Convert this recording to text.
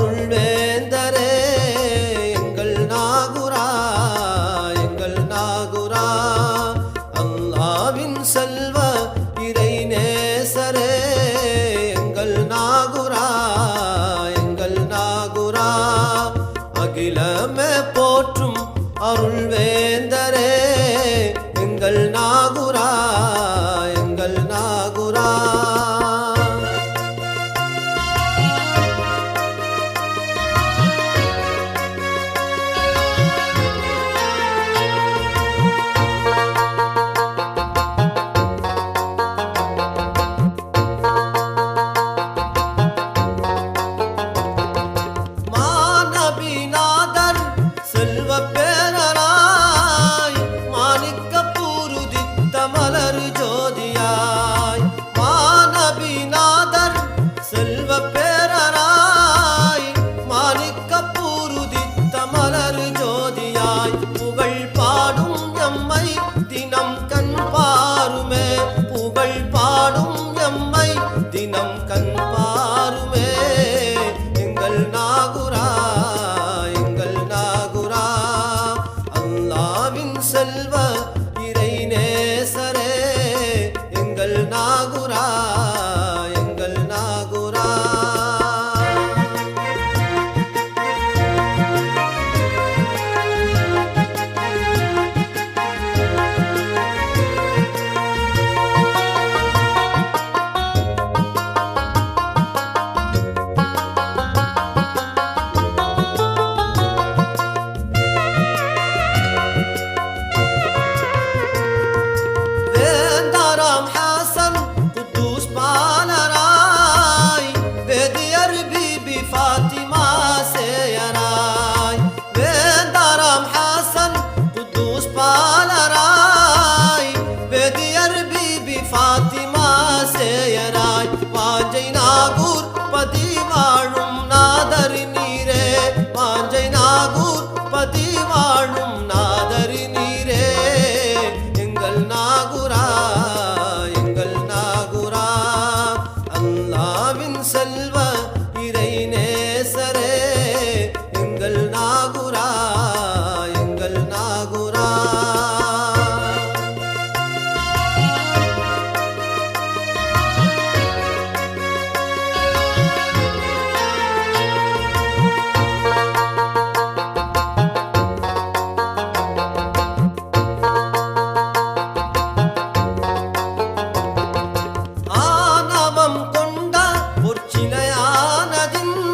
அருள்வேந்தரே எங்கள் நாகுரா எங்கள் நாகுரா. அல்லாவின் செல்வ இறை நேசரே எங்கள் நாகுரா எங்கள் நாகுரா. அகிலமே போற்றும் அருள் মাগুরা loving